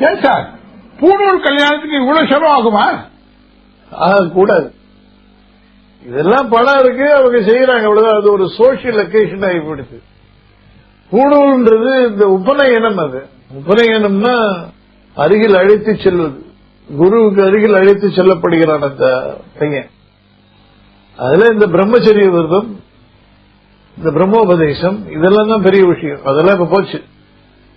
ஏன் சார்? பூணூல் கல்யாணத்துக்கு இவ்வளவு செலவாகுமா கூடாது. இதெல்லாம் பணம் இருக்கு அவங்க செய்யறாங்க. அவ்வளவுதான் அது ஒரு சோசியல் அக்கேஷன் ஆகிப்படுது பூணூல்ன்றது இந்த உபநயனம் அது. உபநயனம்னா அருகில் அழைத்து செல்வது. குருவுக்கு அருகில் அழைத்து செல்லப்படுகிறான் அந்த பையன். அதுல இந்த பிரம்மச்சரிய விரதம் இந்த பிரம்மோபதேசம் இதெல்லாம் தான் பெரிய விஷயம். அதெல்லாம் இப்ப போச்சு.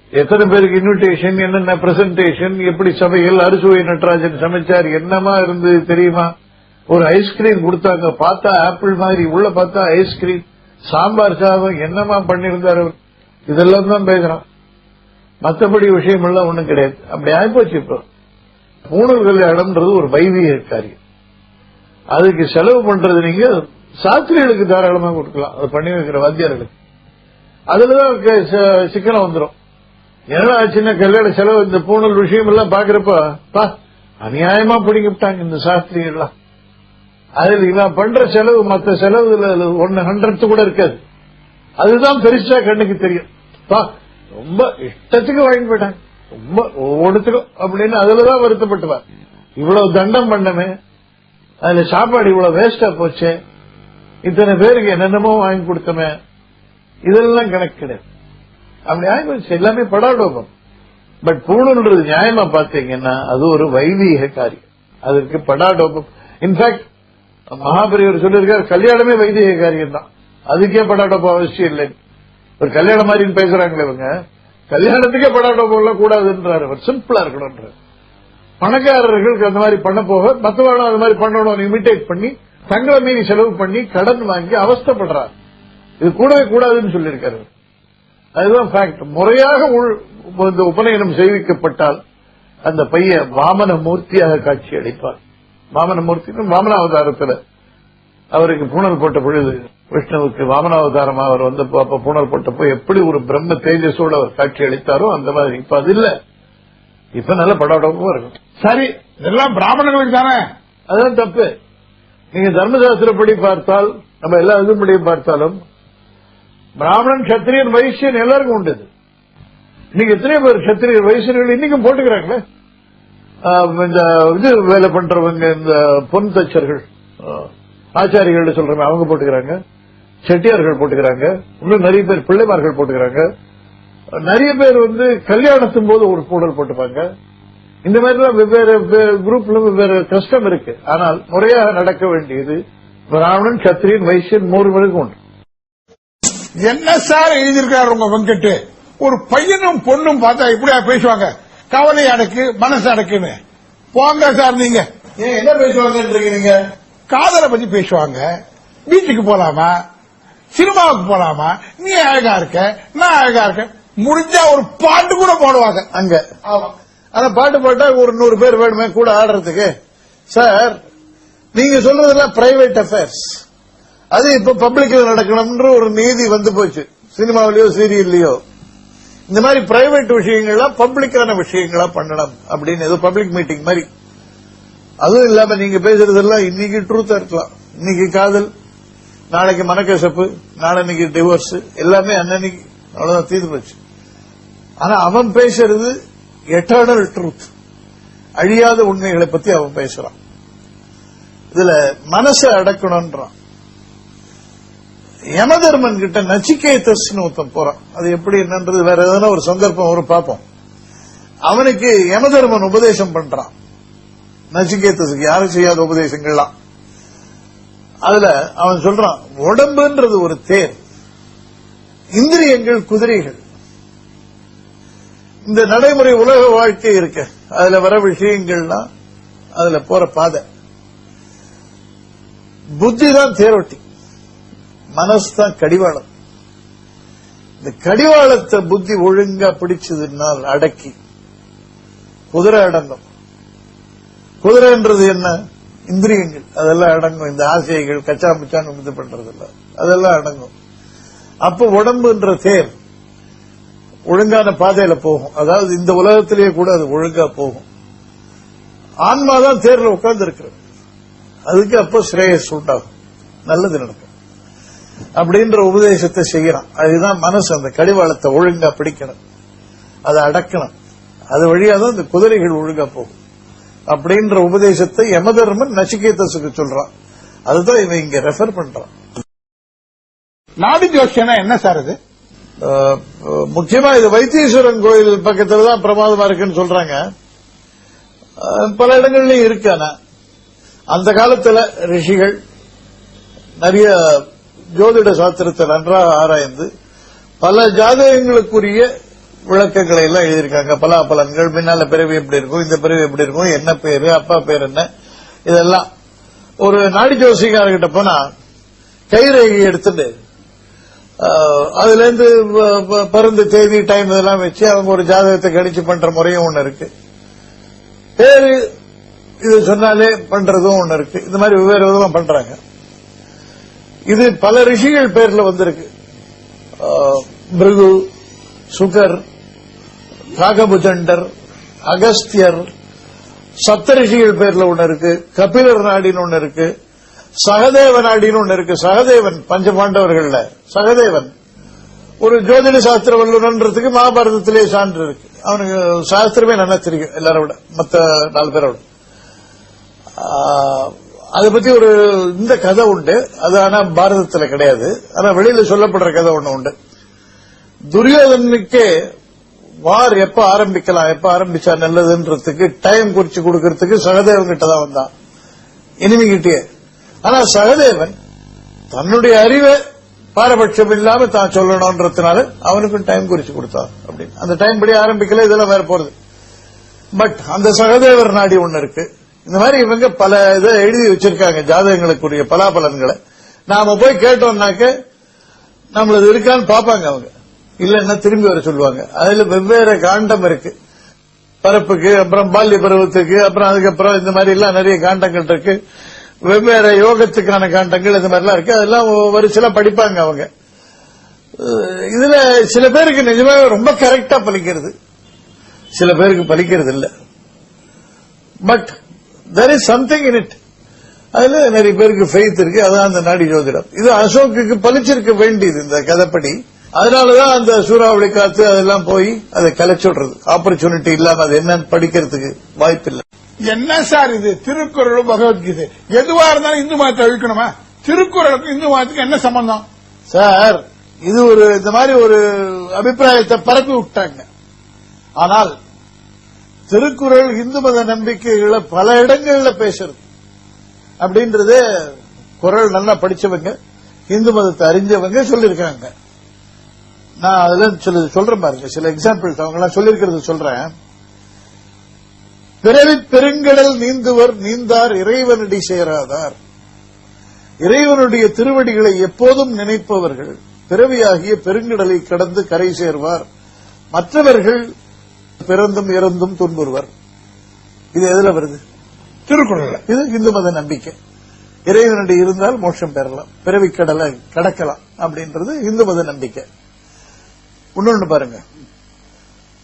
எத்தனை பேருக்கு இன்விடேஷன் என்னென்ன பிரசன்டேஷன் எப்படி சபைகள் அரிசுவை நடராஜன் சமைச்சார் என்னமா இருந்தது தெரியுமா? ஒரு ஐஸ்கிரீம் கொடுத்தாங்க. பார்த்தா ஆப்பிள் மாதிரி உள்ள பார்த்தா ஐஸ்கிரீம் சாம்பார் சாதம் என்னமா பண்ணிருந்தாரு அவர்? இதெல்லாம் தான் பேசுறான். மற்றபடி விஷயம் எல்லாம் ஒண்ணும் கிடையாது. அப்படி ஆயிப்போச்சு இப்போ. பூணூல் கல்யாணம்ன்றது ஒரு வைதிக காரியம். அதுக்கு செலவு பண்றது நீங்க சாஸ்திரிகளுக்கு தாராளமா கொடுக்கலாம். அதை பண்ணி வைக்கிற வாத்தியார்களுக்கு. அதுலதான் சிக்கனம் வந்துடும் என்னடா சின்ன கல்யாண செலவு இந்த பூணல் விஷயம் எல்லாம் பாக்குறப்ப பா அநியாயமா பிடிங்கிட்டாங்க இந்த சாஸ்திரியெல்லாம் அதுல இவன் பண்ற செலவு மற்ற செலவுல ஒன்னு ஹண்ட்ரட் கூட இருக்காது. அதுதான் பெருசா கண்ணுக்கு தெரியும். பா ரொம்ப இஷ்டத்துக்கு வாங்கி போயிட்டாங்க. ரொம்ப ஒவ்வொருத்துக்கும் அப்படின்னு அதுலதான் வருத்தப்பட்டுவா. இவ்வளவு தண்டம் பண்ணமே அதுல சாப்பாடு இவ்வளவு வேஸ்டா போச்சு இத்தனை பேருக்கு என்னென்னமோ வாங்கி கொடுத்தமே இதெல்லாம் கணக்கு கிடையாது. அப்படி ஆகி எல்லாமே படாடோபம். பட் பூணுன்றது நியாயமா பாத்தீங்கன்னா அது ஒரு வைதீக காரியம். அதற்கு படாடோபம். இன்ஃபேக்ட் மகாபெரியவர் சொல்லியிருக்காரு கல்யாணமே வைதீக காரியம் தான் அதுக்கே படாடோபம் அவசியம் இல்லை. ஒரு கல்யாணம் மாதிரின்னு பேசுறாங்களே இவங்க. கல்யாணத்துக்கே படாடோபம் எல்லாம் கூடாதுன்றாரு அவர். சிம்பிளா இருக்கணும்ன்றார். பணக்காரர்களுக்கு அந்த மாதிரி பண்ண போக மத்தவங்களும் அந்த மாதிரி பண்ணணும் இமிட்டேட் பண்ணி தங்களை மீறி செலவு பண்ணி கடன் வாங்கி அவஸ்தப்படுறாரு. இது கூடவே கூடாதுன்னு சொல்லியிருக்காரு அதுதான் ஃபேக்ட் முறையாக இந்த உபநயனம் செய்விக்கப்பட்டால் அந்த பையன் வாமன மூர்த்தியாக காட்சி அளிப்பார் வாமன மூர்த்தி வாமன அவதாரத்தில் அவருக்கு பூணல் போட்ட பொழுது விஷ்ணுவுக்கு வாமனாவதாரமா அவர் வந்தப்போ அப்ப பூணல் போட்டப்போ எப்படி ஒரு பிரம்ம தேஜஸோடு அவர் காட்சி அளித்தாரோ அந்த மாதிரி. இப்ப அது இல்ல. இப்ப நல்ல படாடமும் இருக்கும் சரி இதெல்லாம் பிராமணர்களுக்கு தானே? அதுதான் தப்பு. நீங்க தர்மசாஸ்திரப்படி பார்த்தால் நம்ம எல்லா இதுபடி பார்த்தாலும் பிராமணன் சத்திரியன் வைசியன் எல்லாருக்கும் உண்டு இன்னைக்கு எத்தனை பேர் சத்திரியர் வைசியர்கள் இன்னைக்கும் போட்டுக்கிறாங்களே? இந்த இது வேலை பண்றவங்க இந்த பொன் தச்சர்கள் ஆஹ் ஆச்சாரிகள் அவங்க போட்டுக்கிறாங்க. செட்டியார்கள் போட்டுக்கிறாங்க. இன்னும் நிறைய பேர் பிள்ளைமார்கள் போட்டுக்கிறாங்க. நிறைய பேர் வந்து கல்யாணத்தின் போது ஒரு கூடல் போட்டுப்பாங்க. இந்த மாதிரிலாம் வெவ்வேறு குரூப்ல வெவ்வேறு கஷ்டம் இருக்கு. ஆனால் முறையாக நடக்க வேண்டியது பிராமணன் சத்திரியன் வைசியன் மூணு பேருக்கு உண்டு. என்ன சார் எழுதியிருக்காரு உங்க வெங்கட்டு? ஒரு பையனும் பொண்ணும் பார்த்தா இப்படியா பேசுவாங்க? கவலை அடக்கு மனசு அடக்குன்னு. போங்க சார் நீங்க. என்ன நீங்க? காதலை பத்தி பேசுவாங்க. பீச்சுக்கு போலாமா? சினிமாவுக்கு போலாமா? நீ அழகா இருக்க நான் அழகா இருக்கேன் முடிஞ்சா ஒரு பாட்டு கூட போடுவாங்க அங்க. ஆனா பாட்டு பாட்டா ஒரு நூறு பேர் வேணுமே கூட ஆடுறதுக்கு. சார் நீங்க சொல்றதெல்லாம் பிரைவேட் அஃபேர்ஸ் அது இப்ப பப்ளிக்ல நடக்கணும்ன்ற ஒரு நீதி வந்து போச்சு. சினிமாவிலயோ சீரியல்லையோ. இந்த மாதிரி பிரைவேட் விஷயங்கள்லாம் பப்ளிக்கான விஷயங்களா பண்ணணும் அப்படின்னு ஏதோ பப்ளிக் மீட்டிங் மாதிரி. அதுவும் இல்லாம நீங்க பேசுறதெல்லாம் இன்னைக்கு ட்ரூத்தா இருக்கலாம். இன்னைக்கு காதல் நாளைக்கு மனக்கசப்பு நாளைக்கு டிவோர்ஸ் எல்லாமே அன்னன்னைக்கு அவ்வளவுதான் தீர்ந்து போச்சு. ஆனா அவன் பேசுறது எட்டர்னல் ட்ரூத் அழியாத உண்மைகளை பத்தி அவன் பேசுறான். இதுல மனசை அடக்கணும்ன்றான். யமதர்மன் கிட்ட நச்சிகேதஸ்னு ஒருத்தன் போறான். அது எப்படி என்னன்றது வேற எதனா ஒரு சந்தர்ப்பம் வரும் பார்ப்போம். அவனுக்கு யமதர்மன் உபதேசம் பண்றான். நச்சிகேதஸுக்கு யாரும் செய்யாத உபதேசங்கள்லாம். அதுல அவன் சொல்றான் உடம்புன்றது ஒரு தேர் இந்திரியங்கள் குதிரைகள். இந்த நடைமுறை உலக வாழ்க்கை இருக்கு அதுல வர விஷயங்கள்லாம் அதுல போற பாதை. புத்தி தான் தேரோட்டி. மனசு தான் கடிவாளம். இந்த கடிவாளத்தை புத்தி ஒழுங்கா பிடிச்சதுனால் அடக்கி குதிரை அடங்கும். குதிரைன்றது என்ன? இந்திரியங்கள். அதெல்லாம் அடங்கும். இந்த ஆசைகள் கச்சா முச்சான்னு இது பண்றது இல்ல அதெல்லாம் அடங்கும். அப்ப உடம்புன்ற தேர் ஒழுங்கான பாதையில போகும். அதாவது இந்த உலகத்திலேயே கூட அது ஒழுங்கா போகும். ஆன்மாதான் தேர்ல உட்கார்ந்து இருக்கிறது அதுக்கு அப்போ ஸ்ரேயஸ் உண்டாகும். நல்லது நடக்கும். அப்படின்ற உபதேசத்தை செய்யறான். அதுதான் மனசு அந்த கடிவாளத்தை ஒழுங்கா பிடிக்கணும். அதை அடக்கணும். அது வழியா தான் இந்த குதிரைகள் ஒழுங்கா போகும். அப்படின்ற உபதேசத்தை யமதர்மன் நசிகேதஸுக்கு சொல்றான். அதுதான் இவன் இங்க ரெஃபர் பண்றான். நாடி ஜோசியனா என்ன சார் இது முக்கியமா இது வைத்தீஸ்வரன் கோயில் பக்கத்துல தான் பிரமாதமா இருக்குன்னு சொல்றாங்க. பல இடங்கள்லயும் இருக்கு ஆனா. அந்த காலத்துல ரிஷிகள் நிறைய ஜோதிட சாஸ்திரத்தை நன்றாக ஆராய்ந்து பல ஜாதகங்களுக்குரிய விளக்கங்களை எல்லாம் எழுதியிருக்காங்க. பல பலன்கள் முன்னால பிறவி எப்படி இருக்கும் இந்த பிறவி எப்படி இருக்கும் என்ன பேரு அப்பா பேர் என்ன இதெல்லாம். ஒரு நாடி ஜோசிகாரர்கிட்ட போனா கைரேகை எடுத்துட்டு அதுல இருந்து வ- பிறந்த தேதி டைம் இதெல்லாம் வச்சு அவங்க ஒரு ஜாதகத்தை கணிச்சு பண்ற முறையும் ஒண்ணு இருக்கு. பேரு இது சொன்னாலே பண்றதும் ஒண்ணு இருக்கு. இந்த மாதிரி வெவ்வேறு விதமா பண்றாங்க. இது பல ரிஷிகள் பேர்ல வந்திருக்கு. ஆஹ், பிருகு சுகர் காகபுஜண்டர் அகஸ்தியர் சப்தரிஷிகள் பேர்ல ஒன்னு இருக்கு கபிலர் நாடின்னு ஒன்னு இருக்கு சகதேவ நாடின்னு ஒன்று இருக்கு. சகதேவன் பஞ்ச பாண்டவர்கள்ல சகதேவன். ஒரு ஜோதிட சாஸ்திர வல்லுநன்றதுக்கு மகாபாரதத்திலே சான்று இருக்கு. அவனுக்கு சாஸ்திரமே நல்லா தெரியும் எல்லாரோட விட மத்த நாலு பேரோட. அதை பத்தி ஒரு இந்த கதை உண்டு. அது ஆனா பாரதத்தில் கிடையாது. ஆனா வெளியில சொல்லப்படுற கதை ஒண்ணு உண்டு. துரியோதனுக்கே வார் எப்ப ஆரம்பிக்கலாம் எப்ப ஆரம்பிச்சா நல்லதுன்றதுக்கு டைம் குறிச்சு கொடுக்கறதுக்கு சகதேவன் கிட்டதான் வந்தான். இனிமிகிட்டே ஆனா சகதேவன் தன்னுடைய அறிவை பாரபட்சம் இல்லாம தான் சொல்லணும்ன்றதுனால அவனுக்கும் டைம் குறிச்சு கொடுத்தான் அப்படின்னு. அந்த டைம் படி ஆரம்பிக்கல இதெல்லாம் வேற போறது. பட் அந்த சகதேவர் நாடி ஒன்னு இருக்கு. இந்த மாதிரி இவங்க பல இதை எழுதி வச்சிருக்காங்க ஜாதகங்களுக்குரிய பலாபலன்களை. நாம போய் கேட்டோம்னாக்க நம்மளது இருக்கான்னு பாப்பாங்க அவங்க. இல்லைன்னா திரும்பி வர சொல்லுவாங்க. அதுல வெவ்வேறு காண்டம் இருக்கு. பரப்புக்கு அப்புறம் பால்ய பருவத்துக்கு அப்புறம் அதுக்கப்புறம் இந்த மாதிரி எல்லாம் நிறைய காண்டங்கள் இருக்கு. வெவ்வேறு யோகத்துக்கான காண்டங்கள் இந்த மாதிரிலாம் இருக்கு. அதெல்லாம் வரிசையில படிப்பாங்க அவங்க. இதுல சில பேருக்கு நிஜமாவே ரொம்ப கரெக்டா பலிக்கிறது சில பேருக்கு பலிக்கிறது இல்லை but there is something in it அதுல நிறைய பேருக்கு ஃபெய்த் இருக்கு. அதான் அந்த நாடி ஜோதிடம். இது அசோக்குக்கு பலிச்சிருக்க வேண்டியது இந்த கதைப்படி. அதனாலதான் அந்த சூறாவளி காத்து அதெல்லாம் போய் அதை கலைச்சு விடுறது ஆப்பர்ச்சுனிட்டி இல்லாம அது என்னன்னு படிக்கிறதுக்கு வாய்ப்பில்லை. என்ன சார் இது? திருக்குறளும் பகவத்கீதை. எதுவா இருந்தாலும் இந்து மதத்தை அழிக்கணுமா? திருக்குறளுக்கும் இந்து மதத்துக்கு என்ன சம்பந்தம்? சார் இது ஒரு இந்த மாதிரி ஒரு அபிப்பிராயத்தை பரப்பி விட்டாங்க. ஆனால் திருக்குறள் இந்து மத நம்பிக்கைகளை பல இடங்கள்ல பேசுறது. அப்படின்றது குரல் நல்லா படிச்சவங்க இந்து மதத்தை அறிஞ்சவங்க சொல்லியிருக்காங்க நான் அதுல சில சொல்றேன் பாருங்க சில எக்ஸாம்பிள்ஸ் அவங்க எல்லாம் சொல்லியிருக்கிறது சொல்றேன். பிறவி பெருங்கடல் நீந்துவர் நீந்தார் இறைவனடி சேராதார். இறைவனுடைய திருவடிகளை எப்போதும் நினைப்பவர்கள் பிறவியாகிய பெருங்கடலை கடந்து கரை சேர்வார். மற்றவர்கள் பிறந்தும் இறந்தும் துன்புறுவர். இது எதுல வருது? திருக்குறள் இது இந்து மத நம்பிக்கை. இறைவனடி இருந்தால் மோட்சம் பெறலாம். பிறவி கடலை கடக்கலாம் அப்படின்றது இந்து மத நம்பிக்கை. இன்னொன்னு பாருங்க.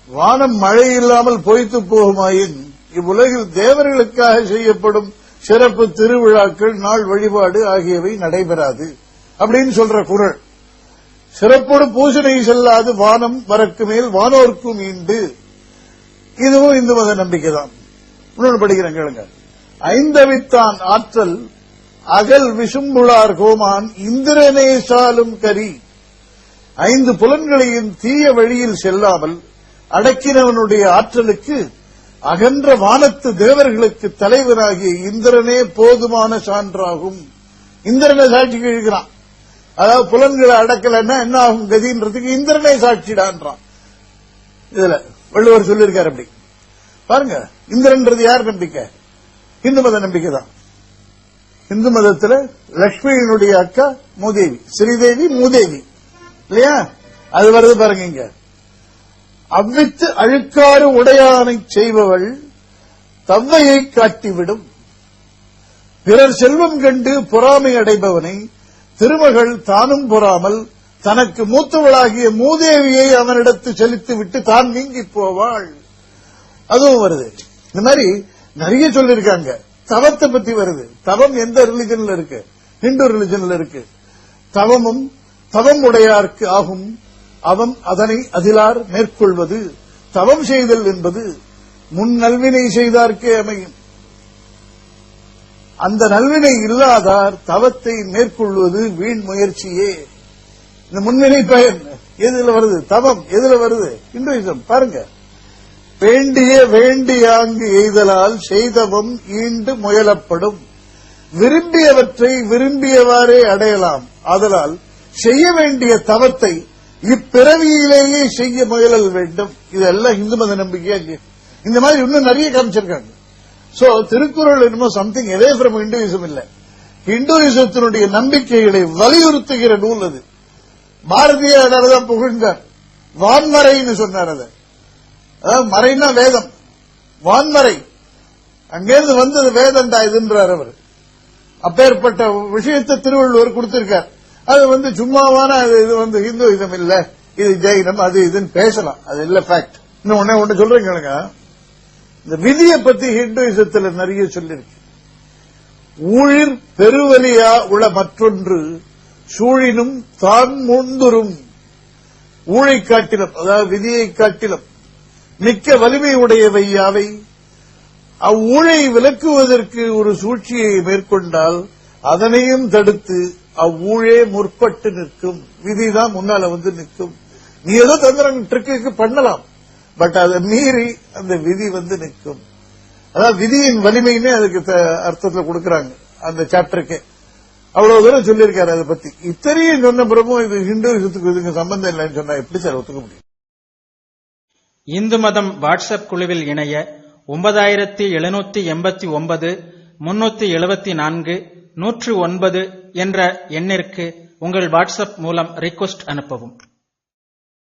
வானம் மழை இல்லாமல் பொய்த்து போகுமாயின் இவ்வுலகில் தேவர்களுக்காக செய்யப்படும் சிறப்பு திருவிழாக்கள் நாள் வழிபாடு ஆகியவை நடைபெறாது அப்படின்னு சொல்ற குரல். சிறப்போடு பூசணை செல்லாது வானம் வரக்கு மேல் வானோர்க்கும் ஈண்டு. இதுவும் இந்து மத நம்பிக்கை தான் இன்னொன்று படிக்கிறேன் கேளுங்க. ஐந்தவித்தான் ஆற்றல் அகல் விசும்புளார் கோமான் இந்திரனே சாலும் கரி. ஐந்து புலன்களையும் தீய வழியில் செல்லாமல் அடக்கினவனுடைய ஆற்றலுக்கு அகன்ற வானத்து தேவர்களுக்கு தலைவராகிய இந்திரனே போதுமான சான்றாகும். இந்திரனை சாட்சிக்கு இழுக்கிறான் அதாவது புலன்களை அடக்கலைன்னா என்ன ஆகும் கதின்றதுக்கு இந்திரனே சாட்சிடான்றான். இதுல வள்ளுவர் சொல்லியிருக்காரு அப்படி. பாருங்க இந்திரன்றது யார் நம்பிக்கை? இந்து மத நம்பிக்கை தான் இந்து மதத்தில் லட்சுமியினுடைய அக்கா மூதேவி ஸ்ரீதேவி மூதேவி. இல்லையா? அது வருது பாருங்க இங்க. அவ்வித்து அழுக்காறு உடையானை செய்பவள் தவ்வையை காட்டிவிடும். பிறர் செல்வம் கண்டு பொறாமை அடைபவனை திருமகள் தானும் பொறாமல் தனக்கு மூத்தவளாகிய மூதேவியை அவனிடத்து செலுத்தி விட்டு தான் நீங்கி போவாள். அதுவும் வருது. இந்த மாதிரி நிறைய சொல்லிருக்காங்க தவத்தை பத்தி வருது. தவம் எந்த ரிலிஜன்ல இருக்கு? ஹிந்து ரிலிஜன்ல இருக்கு. தவமும் தவம் உடையார்க்கு ஆகும். அவன் அதனை அதிலார் மேற்கொள்வது. தவம் செய்தல் என்பது முன் நல்வினை செய்தார்க்கே அமையும். அந்த நல்வினை இல்லாதார் தவத்தை மேற்கொள்வது வீண் முயற்சியே. இந்த முன்வினை பயன். எதுல வருது? தவம். எதுல வருது? இந்துயிசம். பாருங்க. வேண்டிய வேண்டியாங்கு எய்தலால் செய்தவம் ஈண்டு முயலப்படும். விரும்பியவற்றை விரும்பியவாறே அடையலாம். ஆதலால் செய்ய வேண்டிய தவத்தை இப்பிறவியிலேயே செய்ய முயலல் வேண்டும். இதெல்லாம் இந்து மத நம்பிக்கையா இந்த மாதிரி இன்னும் நிறைய காமிச்சிருக்காங்க. சோ திருக்குறள் என்னமோ சம்திங் எதே ஃப்ரம் இந்துவிசம் இல்ல. இந்துவிசத்தினுடைய நம்பிக்கைகளை வலியுறுத்துகிற நூல் அது. பாரதியார் தான் புகழ்ந்தார். வான்மறைன்னு சொன்னார் அதை. அதாவது மறைனா வேதம். வான்மறை. அங்கிருந்து வந்தது வேதண்டா இதுன்றார் அவர். அப்பேற்பட்ட விஷயத்தை திருவள்ளுவர் கொடுத்திருக்கார். அது வந்து சும்மாவான அது இது வந்து இந்துயிசம் இல்ல. இது ஜெயினம் அது இதுன்னு பேசலாம். அது இல்ல ஃபேக்ட் இன்னும் ஒண்ணே ஒண்ணு சொல்றேன் இந்த விதியை பத்தி ஹிந்துசத்தில் நிறைய சொல்லிருக்கு. ஊழிர் பெருவலியா உள்ள மற்றொன்று சூழினும் தான் முந்துரும் ஊழை காட்டிலும் அதாவது விதியை காட்டிலும் மிக்க வலிமை உடையவை யாவை? அவ்வூழை விளக்குவதற்கு ஒரு சூழ்ச்சியை மேற்கொண்டால் அதனையும் தடுத்து அவ்வூழே முற்பட்டு நிற்கும். விதிதான் முன்னால வந்து நிற்கும். நீ ஏதோ தந்திரம் ட்ரிக்கு பண்ணலாம் பட் அதை மீறி அந்த விதி வந்து நிற்கும். அதாவது விதியின் வலிமைன்னு அதுக்கு த- கொடுக்கறாங்க அந்த சாப்டருக்கு. அவ்வளவு தூரம் சொல்லியிருக்காரு அதை பத்தி. இத்தனையும் சொன்ன பிறமும் இது ஹிந்துவிசத்துக்கு இதுக்கு சம்பந்தம் இல்லைன்னு சொன்னா எப்படி சார் ஒத்துக்க முடியும்? இந்து மதம் வாட்ஸ்அப் குழுவில் இணைய ஒன்பதாயிரத்தி எழுநூத்தி எண்பத்தி ஒன்பது முன்னூத்தி எழுபத்தி நான்கு நூற்று ஒன்பது என்ற எண்ணிற்கு உங்கள் வாட்ஸ்அப் மூலம் ரிக்வெஸ்ட் அனுப்பவும்.